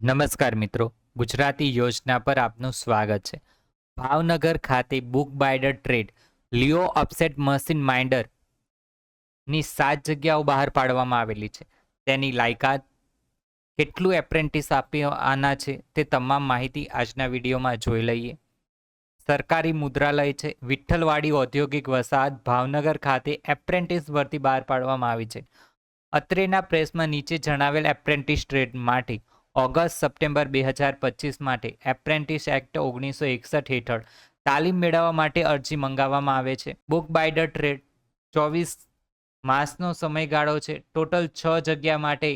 નમસ્કાર મિત્રો, ગુજરાતી યોજના પર આપનું સ્વાગત છે. ભાવનગર ખાતે book binder trade, litho offset machine માઇન્ડરની સાત જગ્યાઓ બહાર પાડવામાં આવેલી છે. તેની લાયકાત કેટલું એપ્રેન્ટિસ આપવાના છે તે તમામ માહિતી આજના વિડીયોમાં જોઈ લઈએ. સરકારી મુદ્રાલય છે, વિઠ્ઠલવાડી ઔદ્યોગિક વસાહત, ભાવનગર ખાતે એપ્રેન્ટિસ ભરતી બહાર પાડવામાં આવી છે. અત્રેના પ્રેસમાં નીચે જણાવેલ એપ્રેન્ટિસ ટ્રેડ માટે ઓગસ્ટ સપ્ટેમ્બર બે હજાર પચીસ માટે એપ્રેન્ટિસ એક્ટ ઓગણીસો એકસઠ હેઠળ તાલીમ મેળવવા માટે અરજી મંગાવવામાં આવે છે. બુક બાયડર ટ્રેડ ચોવીસ માસનો સમયગાળો છે. ટોટલ છ જગ્યા માટે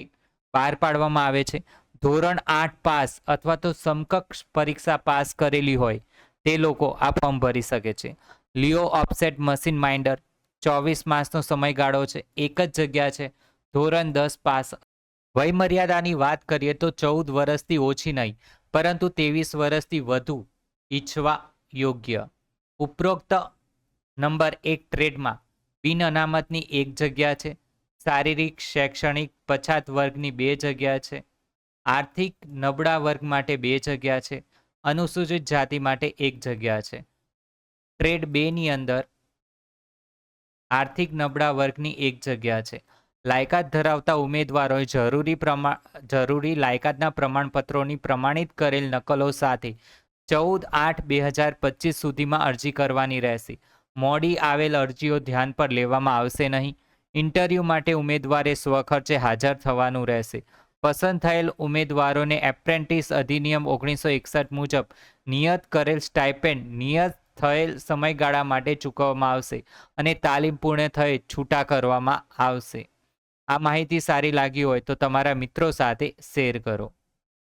બહાર પાડવામાં આવે છે. ધોરણ આઠ પાસ અથવા તો સમકક્ષ પરીક્ષા પાસ કરેલી હોય તે લોકો આ ફોર્મ ભરી શકે છે. લિયો ઓફસેટ મશીન માઇન્ડર ચોવીસ માસનો સમયગાળો છે. એક જ જગ્યા છે. ધોરણ દસ પાસ વયમર્યાદાની વાત કરીએ તો ચૌદ વર્ષથી ઓછી નહીં, પરંતુ ત્રેવીસ વર્ષથી વધુ ઈચ્છવા યોગ્ય. ઉપરોક્ત નંબર એક ટ્રેડમાં બિન અનામતની એક જગ્યા છે, શારીરિક, શૈક્ષણિક પછાત વર્ગની બે જગ્યા છે, આર્થિક નબળા વર્ગ માટે બે જગ્યા છે, અનુસૂચિત જાતિ માટે એક જગ્યા છે. ટ્રેડ બેની અંદર આર્થિક નબળા વર્ગની એક જગ્યા છે લાયકાત ધરાવતા ઉમેદવારોએ જરૂરી પ્રમાણ જરૂરી લાયકાતના પ્રમાણપત્રોની પ્રમાણિત કરેલ નકલો સાથે ચૌદ આઠ બે હજાર પચીસ સુધીમાં અરજી કરવાની રહેશે. મોડી આવેલ અરજીઓ ધ્યાન પર લેવામાં આવશે નહીં. ઇન્ટરવ્યૂ માટે ઉમેદવારે સ્વખર્ચે હાજર થવાનું રહેશે. પસંદ થયેલ ઉમેદવારોને એપ્રેન્ટિસ અધિનિયમ ઓગણીસો એકસઠ મુજબ નિયત કરેલ સ્ટાઇપેન્ડ નિયત થયેલ સમયગાળા માટે ચૂકવવામાં આવશે અને તાલીમ પૂર્ણ થયે છૂટા કરવામાં આવશે. આ માહિતી સારી લાગી હોય તો તમારા મિત્રો સાથે શેર કરો.